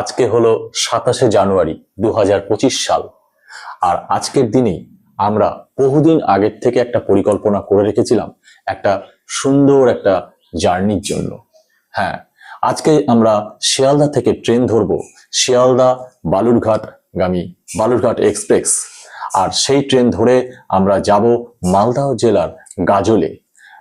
আজকে হলো সাতাশে জানুয়ারি দু হাজার পঁচিশ সাল। আর আজকের দিনে আমরা বহুদিন আগের থেকে একটা পরিকল্পনা করে রেখেছিলাম, একটা সুন্দর একটা জার্নির জন্য। হ্যাঁ আজকে আমরা শিয়ালদা থেকে ট্রেন ধরবো, শিয়ালদা বালুরঘাট গামী বালুরঘাট এক্সপ্রেস। আর সেই ট্রেন ধরে আমরা যাব মালদহ জেলার গাজলে।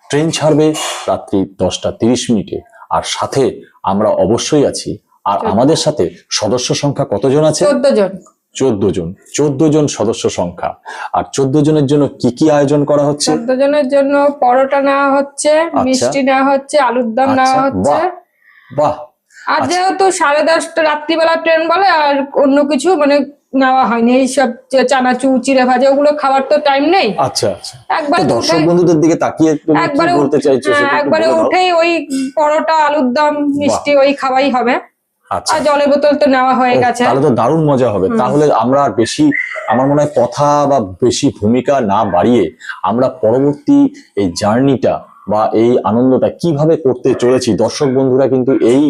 ট্রেন ছাড়বে রাত্রি দশটা তিরিশ মিনিটে। আর সাথে আমরা অবশ্যই আছি আর আমাদের সাথে সদস্য সংখ্যা কতজন আছে? চোদ্দ জন। চোদ্দ জন। চোদ্দ জন সদস্য সংখ্যা। আর চোদ্দ জনের জন্য কি কি আয়োজন করা হচ্ছে? চোদ্দ জনের জন্য পরোটা নেওয়া হচ্ছে মিষ্টি নেওয়া হচ্ছে আলুর দম নেওয়া আচ্ছা, হচ্ছে। বাহ। আর আচ্ছা। যেহেতু সাড়ে দশটা রাত্রিবেলা ট্রেন বলে আর অন্য কিছু মানে নেওয়া হয়নি। এইসব যে চানাচুর চিড়ে ভাজা ওগুলো খাওয়ার তো টাইম নেই। আচ্ছা আচ্ছা। একবার দর্শক বন্ধুদের দিকে তাকিয়ে একবারে বলতে চাইছো হ্যাঁ, একবারে উঠেই ওই পরোটা আলুর দম মিষ্টি ওই খাওয়াই হবে। আচ্ছা জলের বোতল তো নেওয়া হয়ে গেছে। তাহলে তো দারুণ মজা হবে। তাহলে আমরা বেশি আমার মনে হয় কথা বা বেশি ভূমিকা না বাড়িয়ে আমরা পরবর্তী এই জার্নিটা বা এই আনন্দটা কীভাবে করতে চলেছি দর্শক বন্ধুরা কিন্তু এই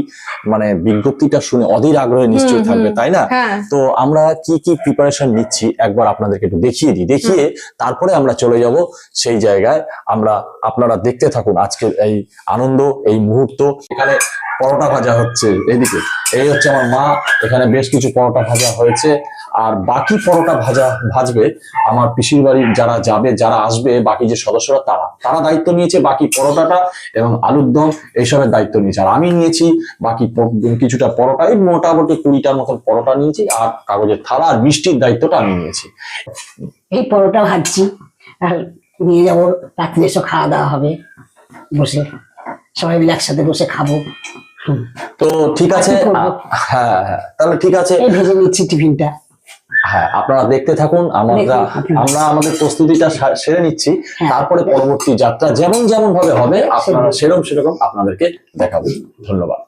মানে বিজ্ঞপ্তিটা শুনে অধীর আগ্রহে নিশ্চয়ই থাকবে তাই না? হ্যাঁ। তো আমরা কি কি প্রিপারেশন নিচ্ছি একবার আপনাদেরকে একটু দেখিয়ে দিই। দেখিয়ে তারপরে আমরা চলে যাব সেই জায়গায়। আমরা আপনারা দেখতে থাকুন আজকের এই আনন্দ এই মুহূর্ত। এখানে পরোটা ভাজা হচ্ছে এদিকে। এই হচ্ছে আমার মা, এখানে বেশ কিছু পরোটা ভাজা হয়েছে। আর বাকি পরোটা ভাজা, ভাজবে আমার পিসির বাড়ির যারা যাবে, যারা আসবে, বাকি যে সদস্যরা তারা। তারা দায়িত্ব নিয়েছে বাকি পরোটাটা এবং আলুর দম, এইসবের দায়িত্ব নিয়েছে। আর আমি নিয়েছি বাকি কিছুটা পরোটা এই মোটামুটি কুড়িটার মতন পরোটা নিয়েছি আর কাগজের থালা আর মিষ্টির দায়িত্বটা আমি নিয়েছি। এই পরোটা ভাজছি। আর নিয়ে যাব রাত্রে এসে, খাওয়া দাওয়া হবে। বসে সবাই মিলে একসাথে বসে খাব। তো ঠিক আছে হ্যাঁ হ্যাঁ। তাহলে ঠিক আছে। ভেজে নিচ্ছি টিফিনটা। হ্যাঁ আপনারা দেখতে থাকুন আমরা আমরা আমাদের প্রস্তুতিটা সেরে নিচ্ছি। হ্যাঁ। তারপরে পরবর্তী যাত্রা যেমন যেমন ভাবে হবে আপনারা সেরকম সেরকম আপনাদেরকে দেখাবো। ধন্যবাদ।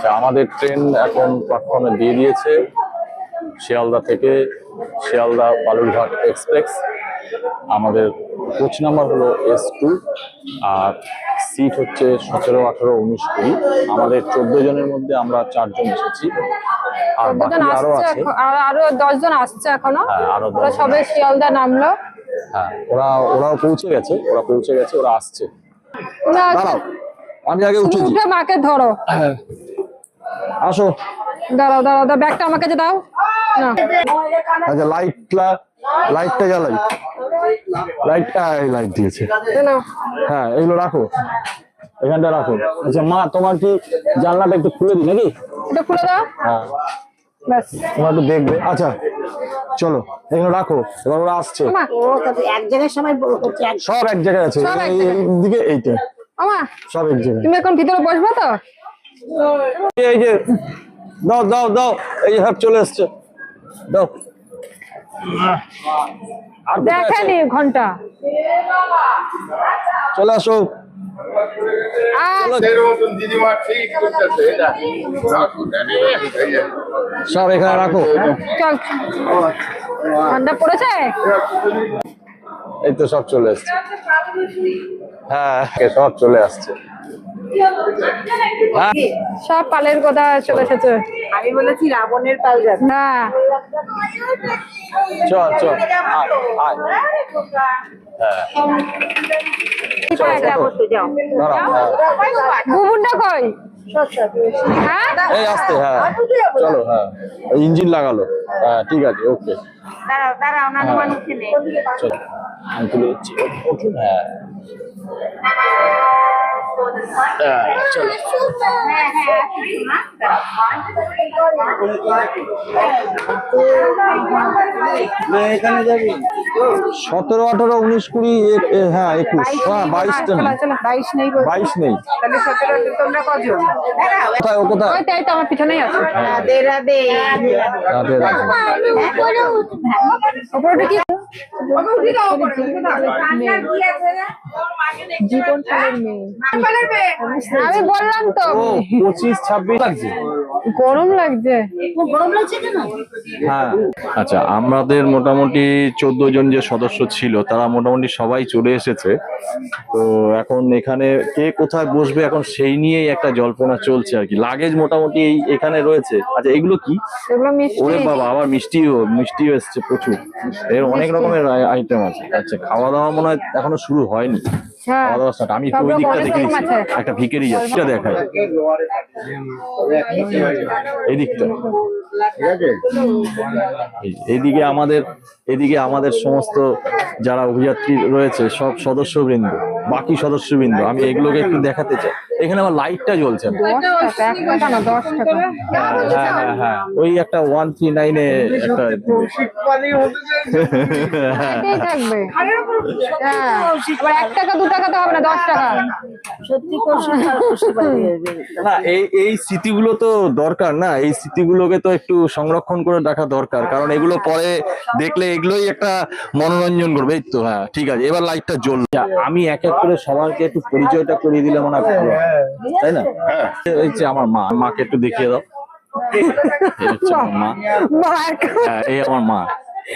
আচ্ছা আমাদের ট্রেন এখন প্ল্যাটফর্মে দিয়ে দিয়েছে শিয়ালদা থেকে শিয়ালদা বালুরঘাট এক্সপ্রেস। আমাদের কোচ নাম্বার হলো এস টু আর সিট হচ্ছে সতেরো আঠেরো উনিশ কুড়ি। আমাদের চোদ্দ জনের মধ্যে আমরা চারজন এসেছি আর বাকি আরও আছে। আর দশজন আসছে এখনও। হ্যাঁ আরও সবে। শিয়ালদা নামলো। হ্যাঁ ওরা ওরাও পৌঁছে গেছে ওরা পৌঁছে গেছে ওরা আসছে। দাঁড়াও আমি আগে উঠে মাকে ধরো। হ্যাঁ। আসো। দাঁড়াও দাঁড়াও দাও ব্যাগটা আমাকে যে দাও। না। আচ্ছা লাইটটা লাইটটা জ্বালাই। লাইট এই লাইট দিয়েছে। হ্যাঁ এগুলো রাখো। এখানটা রাখো। আচ্ছা মা তোমার কি জানলাটা একটু খুলে দিই নাকি? এটা খুলে দাও। হ্যাঁ। ব্যাস। তোমরা একটু দেখবে। আচ্ছা চলো এগুলো রাখো। এবার ওরা আসছে। এক জায়গায় সবাই সব এক আছে। এইদিকে এইটা। আমা সব এক জায়গায়। তুমি এখন ভিতরে বসবে তো? এই যে দাও দাও দাও এই সব চলে এসছে দাও। দেখেনি ঘণ্টা। চলে আসো। সব এখানে রাখো। ঠান্ডা পড়েছে? এই তো সব চলে আসছে। হ্যাঁ সব চলে আসছে। সব পালের কথা চলে এসেছে। আমি বলেছি রাবণের পাল যাবে না চল চল। আয় আয়। হ্যাঁ। হ্যাঁ। বুবুনটা কই? হ্যাঁ? এই আসতে হ্যাঁ। চলো হ্যাঁ। ইঞ্জিন লাগালো। হ্যাঁ ঠিক আছে ওকে। দাঁড়াও দাঁড়াও নানু হ্যাঁ। চলো। আমি তুলে দিচ্ছি। হ্যাঁ হ্যাঁ, সতেরো আঠারো উনিশ কুড়ি হ্যাঁ একুশ। হ্যাঁ বাইশটা চলো বাইশ নেই বাইশ নেই। কোথায় ও কোথায়? তাই তো আমার পিছনেই আছে। রাধে রাধে। রাধে রাধে। ওপরটা কি জীবন মেয়ে আমি বললাম তো। পঁচিশ ছাব্বিশ লাগছে। গরম লাগছে। গরম লাগছে কেন হ্যাঁ। আচ্ছা আমাদের মোটামুটি চোদ্দ জন যে সদস্য ছিল তারা মোটামুটি সবাই চলে এসেছে। তো এখন এখানে কে কোথায় বসবে এখন সেই নিয়েই একটা জল্পনা চলছে আর কি। লাগেজ মোটামুটি এখানে রয়েছে। আচ্ছা এগুলো কি? ওরে বাবা আবার মিষ্টিও মিষ্টিও এসছে প্রচুর। এর অনেক রকমের আইটেম আছে। আচ্ছা খাওয়া দাওয়া মনে হয় এখনও শুরু হয়নি। হ্যাঁ খাওয়া দাওয়া start। আমি একটু ওই দিকটা দেখে একটা ভিকেরি যাচ্ছে এই দিকটা। এই- আমাদের এদিকে আমাদের সমস্ত যারা অভিযাত্রী রয়েছে সব সদস্যবৃন্দ বাকি সদস্যবৃন্দ আমি এগুলোকে একটু দেখাতে চাই। এখানে আমার লাইটটা জ্বলছে হ্যাঁ হ্যাঁ হ্যাঁ। ওই একটা ওয়ান থ্রি নাইনে একটা হ্যাঁ এক টাকা দু টাকা তো হবে না দশ টাকা। সত্যি না এই এই স্মৃতিগুলো তো দরকার না এই স্মৃতিগুলোকে তো একটু সংরক্ষণ করে রাখা দরকার কারণ এগুলো পরে দেখলে এগুলোই একটা মনোরঞ্জন করবে এই তো হ্যাঁ ঠিক আছে এবার লাইটটা জ্বল আমি এক এক করে সবাইকে একটু পরিচয়টা করিয়ে দিলে মনে হয় ভালো তাই না? এই যে আমার মা মাকে একটু দেখিয়ে দাও। এই আমার মা।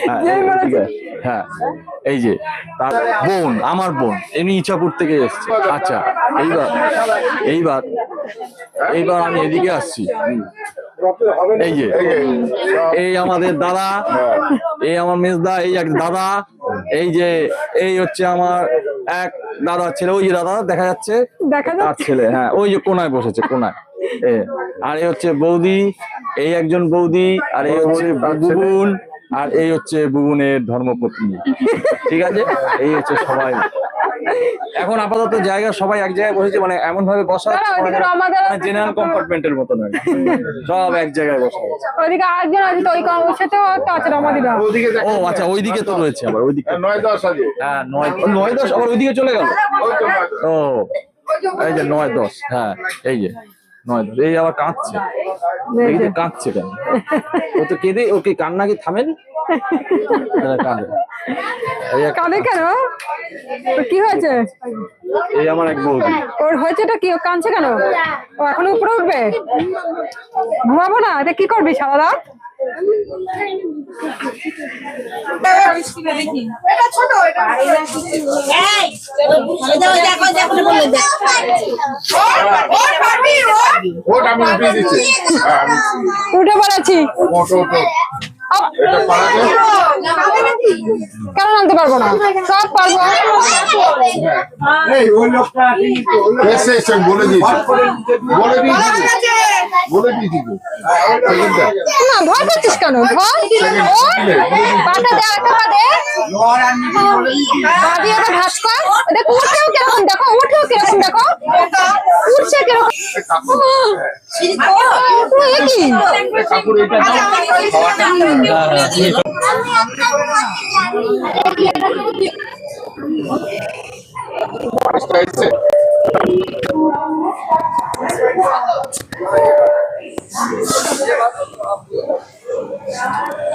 হ্যাঁ এই হ্যাঁ, এই যে তার বোন আমার বোন এমনি ইচ্ছাপুর থেকে এসছে। আচ্ছা এইবার এইবার এইবার আমি এদিকে আসছি। এই যে এই আমাদের দাদা এই আমার মেজদা এই এক দাদা এই যে এই হচ্ছে আমার এক দাদা ছেলে। ওই যে দাদা দেখা যাচ্ছে? দেখা তার ছেলে হ্যাঁ ওই যে কোনায় বসেছে কোনায়। এ, আর এই হচ্ছে বৌদি এই একজন বৌদি আর এই হচ্ছে বুবুন আর এই হচ্ছে বুবুনের ধর্মপত্নী। ঠিক আছে? এই হচ্ছে সবাই। এখন আপাতত জায়গা সবাই এক জায়গায় বসেছে মানে এমন ভাবে বসা জেনারেল কম্পার্টমেন্টের মতো নয়। সব এক জায়গায় বসা ওইদিকে আরেকজন আছে তো ওই ওর আছে রমাদিরা ওদিকে ও আচ্ছা ওইদিকে তো রয়েছে আবার ওইদিকে। নয় দশ আছে হ্যাঁ নয় নয় দশ আবার ওইদিকে চলে গেল। ও এই যে নয় দশ হ্যাঁ এই যে। নয় দশ। এই আবার কাঁদছে। কাঁদছে কেন? ও তো কেঁদে ওকে কান্না কি থামেন? কাঁদে। কাঁদে কেন? তো কি হয়েছে? এই আমার এক বৌদি ওর হয়েছেটা কি? ও কাঁদছে কেন? ও এখনও উপরে উঠবে? ঘুমাবো না? এটা কি করবি সারা রাত? উঠে পাড়াতে কেন আনতে পারব না? সব পারব। বলে দিয়েছি। বলে দিয়েছি। বলে দিয়েছি তো। না ভয় পাচ্ছিস কেন? ভয়? পাটা দে একটা পা দে। পা দিয়ে একটা কর। দেখ উঠেও কীরকম দেখো উঠেও কীরকম দেখো। উঠছে কীরকম। কি?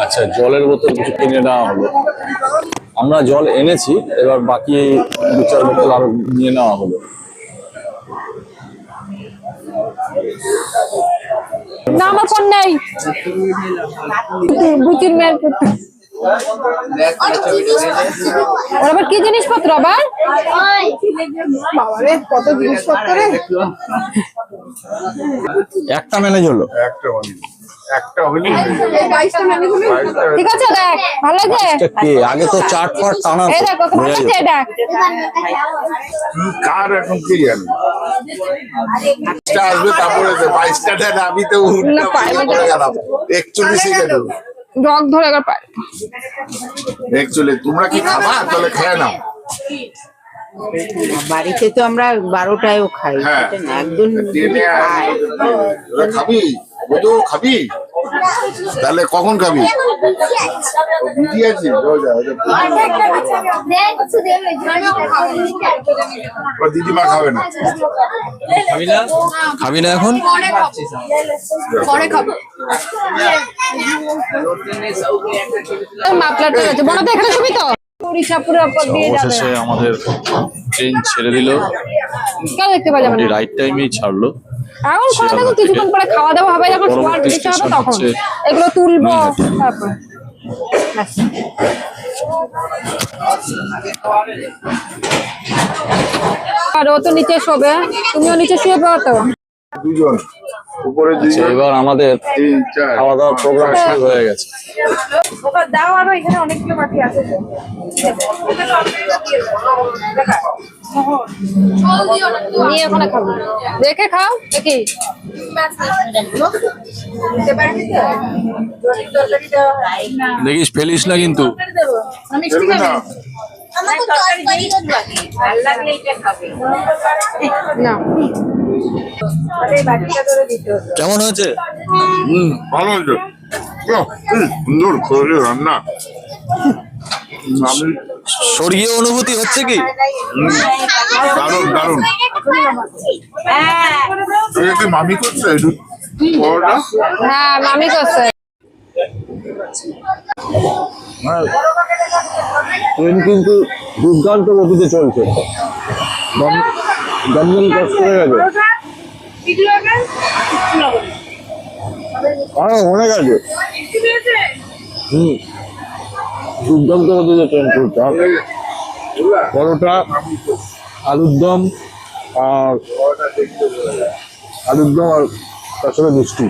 আচ্ছা জলের বোতল কিছু কিনে নেওয়া হলো। আমরা জল এনেছি, এবার বাকি দু চার বোতল আরও নিয়ে নেওয়া হলো। না, আমার ফোন নেই। বুচির মেয়ের আবার কি জিনিসপত্র আবার? বাবারে কত জিনিসপত্র রে। একটা ম্যানেজ হলো। একটা হয়নি। একটা হলি। ঠিক আছে দেখ ভালো লাগে এটা কে? আগে তো চাট ফাট টানা এই দেখ ভালো কার এখন কি জানি? বাইশটা আসবে তারপরে বাইশটা দেন আমি তো একচল্লিশে গেল। ডগ ধরে একবার পায়। একচল্লিশ তোমরা কি খাবা? তাহলে খেয়ে নাও। বাড়িতে তো আমরা বারোটায়ও খাই একদম খায় তোরা খাবি? খাবি? তাহলে কখন খাবি? বুঝি আছি দিদিমা খাবে না। খাবি না? এখন? অবশেষে আমাদের ট্রেন ছেড়ে দিল। রাইট টাইমেই ছাড়লো। এখন খোলা থাকুক কিছুক্ষণ পরে খাওয়া দাওয়া হবে যখন শোয়ার বৃষ্টি হবে তখন। এগুলো তুলবো তারপর। আর ও তো নিচে শোবে। তুমিও নিচে শুয়ে পড়ো তো। দুজন। উপরে আচ্ছা, দুজন এবার আমাদের খাওয়া দাওয়ার প্রোগ্রাম শুরু হয়ে গেছে। দাও আরও এখানে অনেকগুলো বাটি আছে। নিয়ে ওখানে খাব। দেখে খাও দেখি। দেখিস ফেলিস না কিন্তু। না। কেমন হয়েছে? হুম ভালো হয়েছে। সুন্দর করে রান্না। স্বর্গীয় অনুভূতি হচ্ছে কি? দারুণ দারুণ। এটা মামি করছে? হ্যাঁ মামি করছে। ট্রেন কিন্তু দুর্দান্ত গতিতে চলছে। দমদম কষ্ট হয়ে গেছে। অনেক আছে হুম। দুর্দান্ত ট্রেন চলছে পরোটা আলুর দম আর আলুর দম আর তার সাথে মিষ্টি।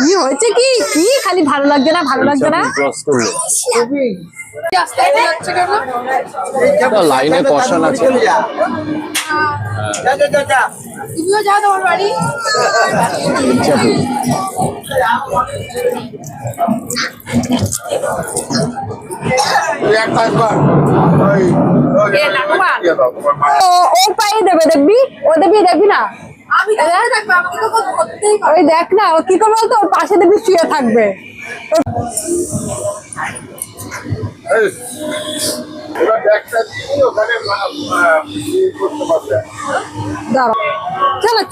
কি হয়েছে কি? কি? খালি ভালো লাগছে না? ভালো লাগছে না? আছে তুমিও যাও তোমার বাড়ি মির্জাপুর তুই এক কাজ কর ওই ওই- এ, লাকুয়া। দিয়ে দাও, তোমার মা- ও ও পায়ে দেবে দেখবি দেখবি না ওই দেখ না কি করবে বলতো ওর পাশে দেখবি শুয়ে থাকবে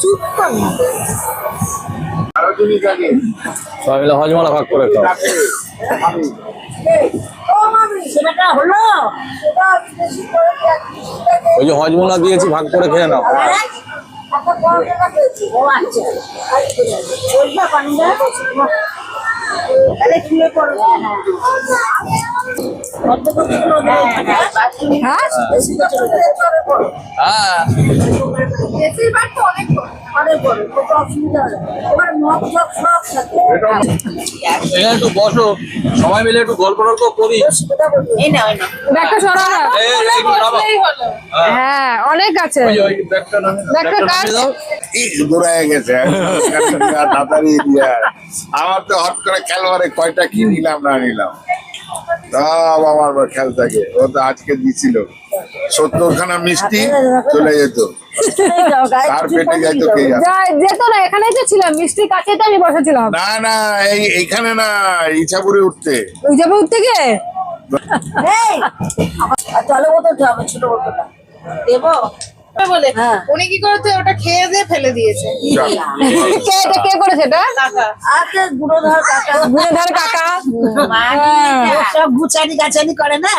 চুপ কর। সবাই মিলে হজমালা ভাগ করে খাও। ওই যে হজমোলা দিয়েছি ভাগ করে খেয়ে নাও। ও আচ্ছা। বলবা পানুদা তাহলে শুয়ে পড়ো। কত কত করে দেয় হ্যাঁ। হ্যাঁ অনেক বড় কোনো অসুবিধা হবে এবার মগ টক সব সাথে এখানে একটু বসো সবাই মিলে একটু গল্প টল্প করি। এই না ব্যাগটা সরা। হ্যাঁ। অনেক আছে। ব্যাগটা দৌড়ায় গেছে? তাড়াতাড়ি আমার তো হট করে খেলোয়াড়ে কয়টা কি নিলাম না নিলাম। সব আমার খেয়াল থাকে। ও তো আজকে দিছিল। সত্তর খানা মিষ্টি চলে যেত। কে যেত না এখানেই তো ছিলাম মিষ্টি কাছে তো আমি বসেছিলাম। না না এই এইখানে না ইচ্ছাপুরে উঠতে। ওই যাবে উঠতে গিয়ে? জলে বোতল হবে ছোট দেবো? বলে হ্যাঁ। উনি কি করেছে? ওটা খেয়ে দিয়ে ফেলে দিয়েছে। কে এটা কে করেছে এটা? আচ্ছা গুঁড়ো কাকা। গুণেধর কাকা। সব গুছানি গাছানি করে না?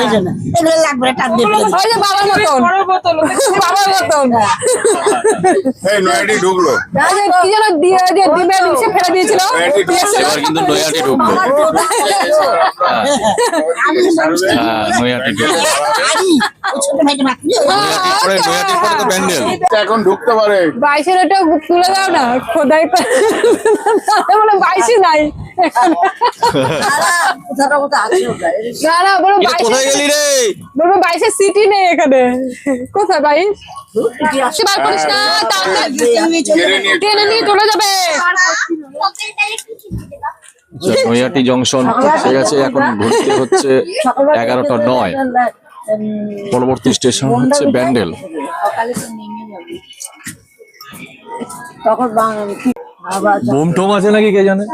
ওই জন্য। এগুলো লাগবে না, টান দিয়ে ওই যে বাবার মতন। বড় বোতল বাবার মতন। এই নয়টি ঢুকলো। কি যেন দিয়ে দিয়ে ডিমে মিশে ফেলে দিয়েছিল। এবার কিন্তু নৈহাটি ঢুকলো। হ্যাঁ। ঢুকলো। ছোট ভাইটা মাখবি, প্যান্ডেল এখন ঢুকতে পারে। বাইশের তুলে দাও না খোদাই বাইশে নাই। না না বলো বাইশে বলব বাইশের সিটি নেই এখানে। কোথায় বাইশ কি আছে? সে বার করিস না নিয়ে টেনে নিয়ে চলে যাবে। আচ্ছা, জংশন ঠিক আছে এখন ঘুরতে হচ্ছে এগারোটা নয়। পরবর্তী স্টেশন হচ্ছে ব্যান্ডেল। সকালে তো নেমে যাবে। তখন বোম টোম আছে নাকি কে জানে?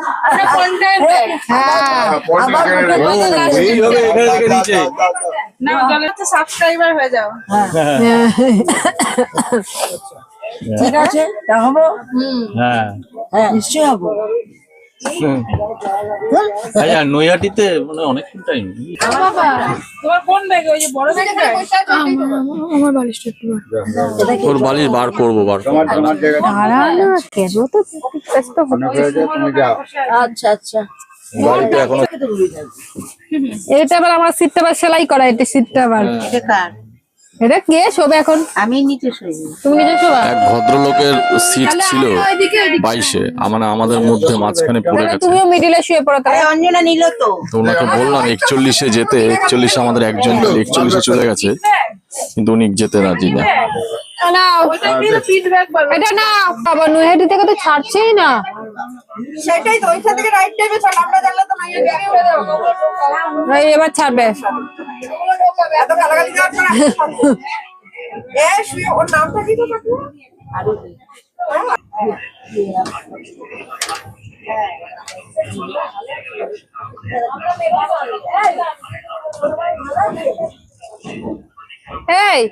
পরে কেড়ে নেবে। এইভাবে এখানে থেকে নিচে না জলের তো সাবস্ক্রাইবার হয়ে যাও। ঠিক আছে তা হব হ্যাঁ। হ্যাঁ নিশ্চয়ই হব। আচ্ছা নৈহাটিতে মানে অনেকক্ষণ টাইম তোমার কোন ব্যাগে ওই যে বড় ব্যাগটা আমার বালিশটা একটু বালিশ বার করব বার তোমার তোমার জায়গা দাঁড়া না কেন তো ব্যস্ত হচ্ছে তুমি যাও। আচ্ছা আচ্ছা। বাড়িতে এখনও এটা আবার আমার সিটটা আবার সেলাই করা এটা সিটটা আবার। এটা কে? শোবে এখন। আমি নিচে শুই তুমি শোবা? এক ভদ্রলোকের সিট ছিল বাইশে। মানে আমাদের মধ্যে মাঝখানে পড়ে গেছে। তুমিও মিডিলে শুয়ে পড়ো তাহলে। অঞ্জনা নিল তো। তো ওনাকে বললাম একচল্লিশে যেতে। একচল্লিশে আমাদের একজন একচল্লিশে চলে গেছে। কিন্তু উনি যেতে রাজি না। না ফিডব্যাক বলব এটা না বাবা নৈহাটি থেকে তো ছাড়ছেই না। সেটাই তো ওইখান থেকে রাইট টাইমে চল আমরা জানলে তো নাই এবার ছাড়বে। এত গালাগালি দেওয়ার পর এ শুয়ে ওর নামটা কি তো কাকু এই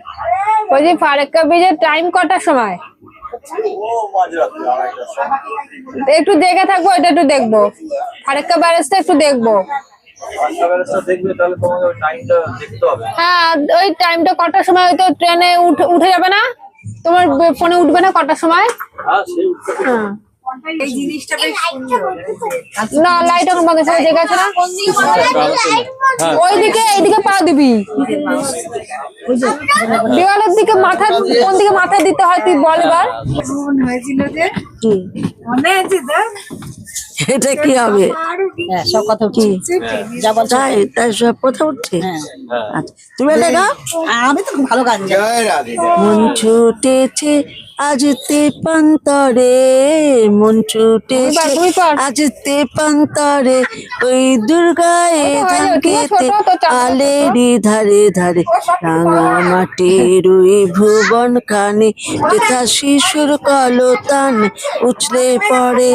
ওই যে ফারাক্কা ব্রিজের টাইম কটার সময়? একটু দেখে থাকব এটা একটু দেখব। ফারাক্কা ব্যারেজটা একটু দেখব। হ্যাঁ ওই টাইমটা কটার সময় হয়তো ট্রেনে উঠে যাবে না? তোমার ফোনে উঠবে না কটার সময়? হ্যাঁ। এই জিনিসটা বেশ সুন্দর। না লাইট এখন বন্ধ করে দেখে আছে না? ওইদিকে এইদিকে পা দিবি। দেওয়ালের দিকে মাথা কোন দিকে মাথা দিতে হয় তুই বল এবার। মনে হয়েছিল যে মনে আছে এটা কি হবে? হ্যাঁ সব কথা যা বলছো। তাই তাই সব কথা উঠছে? আচ্ছা, তুমি এটা গাও? আমি তো ভালো গান জানি। মন ছুটেছে আজ তে পান্তরে মন ছুটেছে তুমি পার। আজ তে পান্তরে ওই দুর্গায় হয়ে ধানকেতে। আলেরি ধারে ধারে রাঙা মাটির ওই ভুবন কানে যেথা শিশুর কলতান উছলে পড়ে।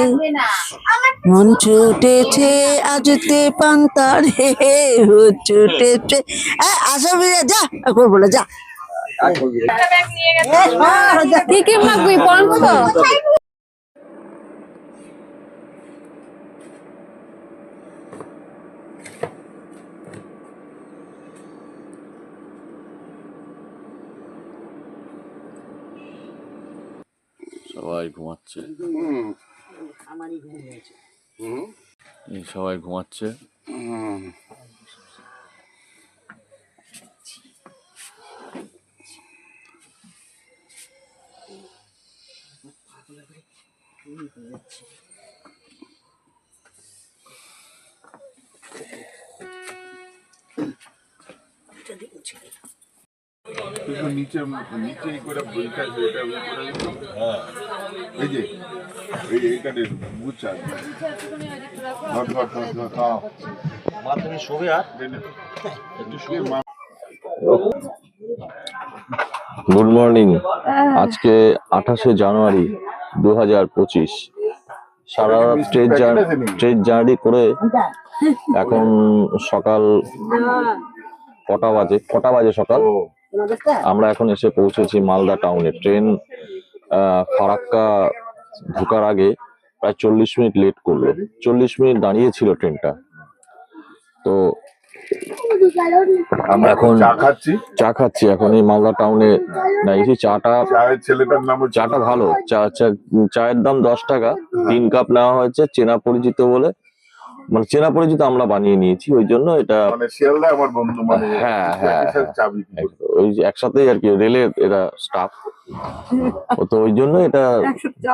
মন ছুটেছে আজ তে পান্তরে ও ছুটেছে। আসা যা করব না যা। কি কি মাখবি পড়াবো সবাই ঘুমাচ্ছে। এই সবাই ঘুমাচ্ছে। নিচে নিচে করে বইটা এটা হ্যাঁ। এই যে এই এইখানে বুঝছা ধর ধর ধর ধর মা তুমি শোবে আর? একটু শুয়ে মা। গুড মর্নিং আজকে আঠাশে জানুয়ারি দু হাজার পঁচিশ। সারা রাত ট্রেন ট্রেন জার্নি করে এখন সকাল কটা বাজে? কটা বাজে সকাল? আমরা এখন এসে পৌঁছেছি মালদা টাউনে ট্রেন ফারাক্কা ঢোকার আগে প্রায় চল্লিশ মিনিট লেট করল। চল্লিশ মিনিট দাঁড়িয়েছিল ট্রেনটা। তো আমরা এখন চা খাচ্ছি। চা খাচ্ছি। এখন এই মালদা টাউনে দাঁড়িয়েছি চাটা চায়ের ছেলেটার নাম চাটা ভালো। চা চা- চায়ের দাম দশ টাকা। তিন কাপ নেওয়া হয়েছে। চেনা পরিচিত বলে মানে চেনা পরিচিত আমরা বানিয়ে নিয়েছি ওই জন্য এটা মানে শিয়ালদা আমার বন্ধু মানে হ্যাঁ, হ্যাঁ, হ্যাঁ। এক- ওই যে একসাথেই আর কি রেলের এরা স্টাফ তো ওই জন্য এটা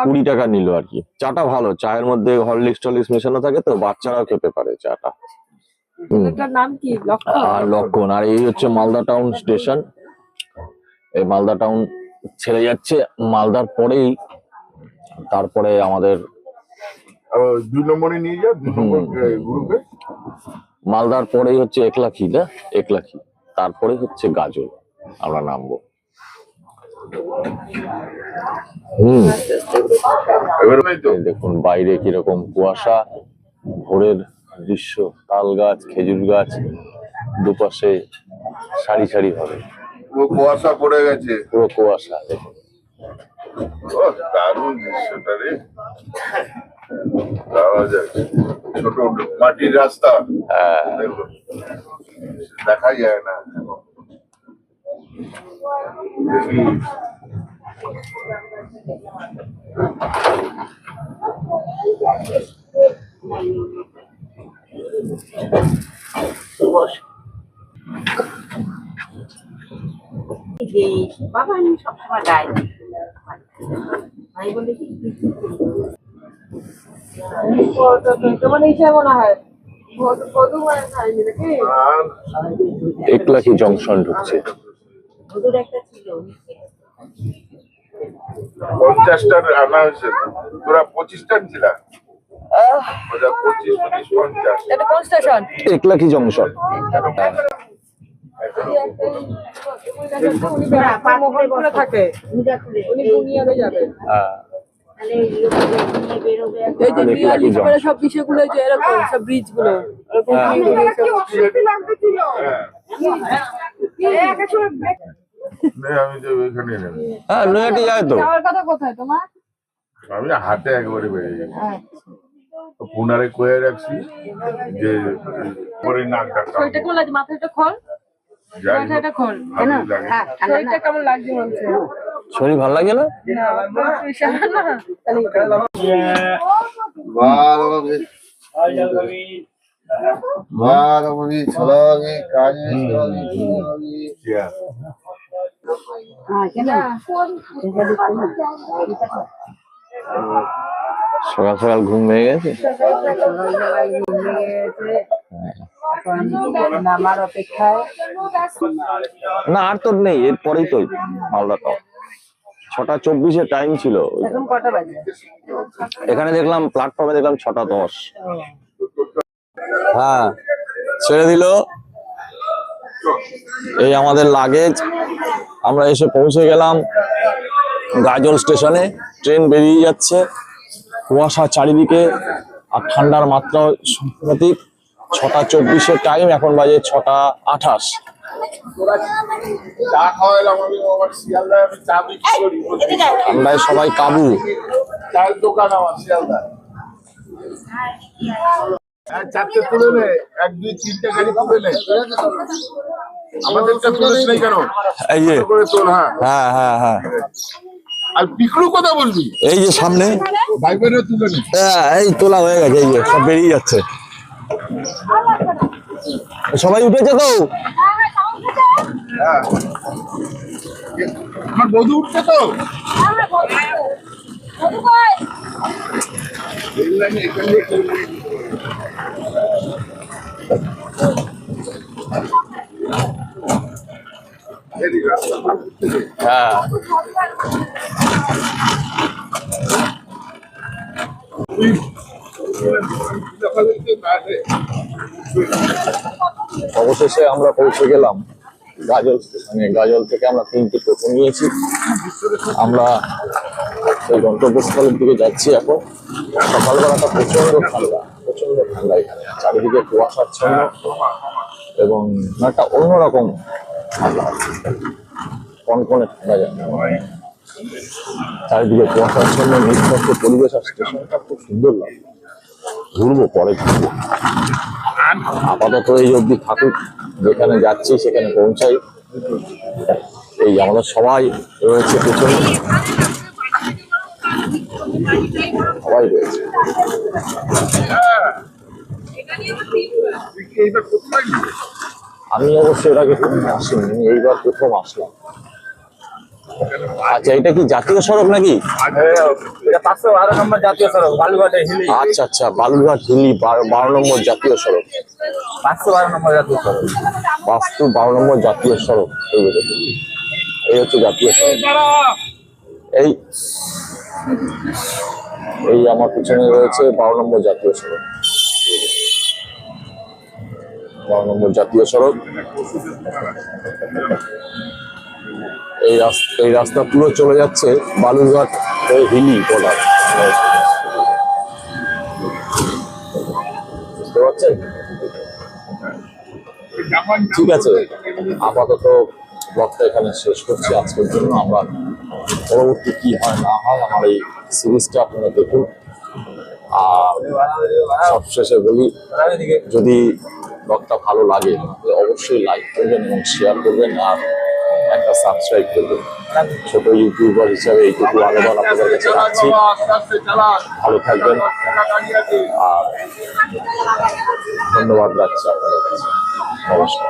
কুড়ি টাকা নিল আর কি। চাটা ভালো চায়ের মধ্যে হরলিক্স টলিক্স মেশানো থাকে তো বাচ্চারাও খেতে পারে চাটা। হুম। আর লক্ষণ আর এই হচ্ছে মালদা টাউন স্টেশন। এই মালদা টাউন ছেড়ে যাচ্ছে মালদার পরেই তারপরে আমাদের দুই নম্বরে নিয়ে যা দুই নম্বর গ্রুপে মালদার পরেই হচ্ছে একলাখি না? একলাখি। তারপরে হচ্ছে গাজল আমরা নামবো। হুম। দেখুন বাইরে কীরকম কুয়াশা ভোরের দৃশ্য তাল গাছ খেজুর গাছ দুপাশে সারি সারি ভাবে ও কুয়াশা পড়ে গেছে। পুরো কুয়াশা দেখুন। দারুণ দৃশ্যটা রে। ছোট মাটির রাস্তা। দেখা যায় না। এখন। বাবা আমি সবসময় গাই। ভাই বলে একলাখি জংশন ঢুকছে হুজুর পঞ্চাশটার আনা হয়েছে তোরা পঁচিশটা ছিল একলাখি জংশন থাকে উনি যাবে এই যে বিহালি সব সব বিষয়গুলো যে এরকম সব ব্রিজগুলো আমি যে ওইখানে হ্যাঁ যায় তো। যাওয়ার কথা কোথায় তোমার? আমি হাটে একবারে বেরিয়ে যাই পুনারে কয়ে রাখছি যে পরে নাক ডাক্তার লাগছে? মাথাটা খোল। মাথাটা খোল। কেমন লাগছে শরীর ভালো লাগে না? সকাল সকাল ঘুম ভেঙে গেছে? না, আর তোর নেই, এরপরেই তো মালদাটা ছটা চব্বিশে টাইম ছিল। এখন কটা বাজে? এখানে দেখলাম প্ল্যাটফর্মে দেখলাম ছটা দশ। হ্যাঁ ছেড়ে দিল। এই আমাদের লাগেজ আমরা এসে পৌঁছে গেলাম গাজল স্টেশনে। ট্রেন বেরিয়ে যাচ্ছে। কুয়াশা চারিদিকে আর ঠান্ডার মাত্রা সাংঘাতিক ছটা চব্বিশের টাইম এখন বাজে ছটা আঠাশ। আমার সবাই কাবু। চায়ের দোকান আমার শিয়ালদায়। হ্যাঁ, চারটে তুলে নে এক দুই তিনটে গাড়ি তুলে নে। আমাদেরটা তুলিস নাই কেন? এই যে। করে তোল হ্যাঁ। হ্যাঁ হ্যাঁ হ্যাঁ। আর পিকলু কথা বলবি? এই যে সামনে। ভাইবেরও তুলে নে। হ্যাঁ, এই তোলা হয়ে গেছে এই যে সব বেরিয়ে যাচ্ছে। সবাই উঠেছে তো? আমার বধু উঠছে তো। হ্যাঁ। অবশেষে আমরা পৌঁছে গেলাম। গাজল স্টেশনে গাজল থেকে আমরা তিনটি টোটো নিয়েছি। আমরা সেই গন্তব্যস্থলের দিকে যাচ্ছি এখন। সকালবেলাটা প্রচণ্ড ঠান্ডা প্রচণ্ড ঠান্ডা এখানে। চারিদিকে কুয়াশাচ্ছন্ন এবং একটা অন্যরকম ঠান্ডা কনকনে ঠান্ডা যায় চারিদিকে কুয়াশাচ্ছন্ন নিঃশ্বাস পরিবেশ আর স্টেশনটা খুব সুন্দর লাগে ঘুরবো, পরে ঘুরবো। আপাতত এই অবধি থাকুক, যেখানে যাচ্ছি, সেখানে পৌঁছাই। এই আমাদের সবাই রয়েছে পেছনে। সবাই রয়েছে? আমি অবশ্য এর আগে আসিনি, এইবার প্রথম আসলাম। আচ্ছা এটা কি জাতীয় সড়ক নাকি? পাঁচশো আচ্ছা আচ্ছা বালুরঘাট হিলি বারো- বারো নম্বর জাতীয় সড়ক। পাঁচশো বারো নম্বর জাতীয় সড়ক। বাস্তু বারো নম্বর জাতীয় সড়ক এই এই হচ্ছে জাতীয় সড়ক। এই এই আমার পিছনে রয়েছে বারো নম্বর জাতীয় সড়ক। বারো নম্বর জাতীয় সড়ক। এই রাস্তা এই রাস্তা পুরো চলে যাচ্ছে বালুরঘাট হিলি পারছেন ঠিক আছে, আপাতত ব্লগটা এখানে শেষ করছি আজকের জন্য। আমরা পরবর্তী কি হয় না হয় আমার এই সিরিজটা আপনারা দেখুন। আর সবশেষে বলি, যদি ব্লগটা ভালো লাগে অবশ্যই লাইক করবেন এবং শেয়ার করবেন। আর একটা সাবস্ক্রাইব করবেন ছোট ইউটিউবার হিসাবে এইটুকু আবেদন আপনাদের কাছে রাখছি। ভালো থাকবেন। আর ধন্যবাদ রাখছি আপনাদের কাছে। নমস্কার।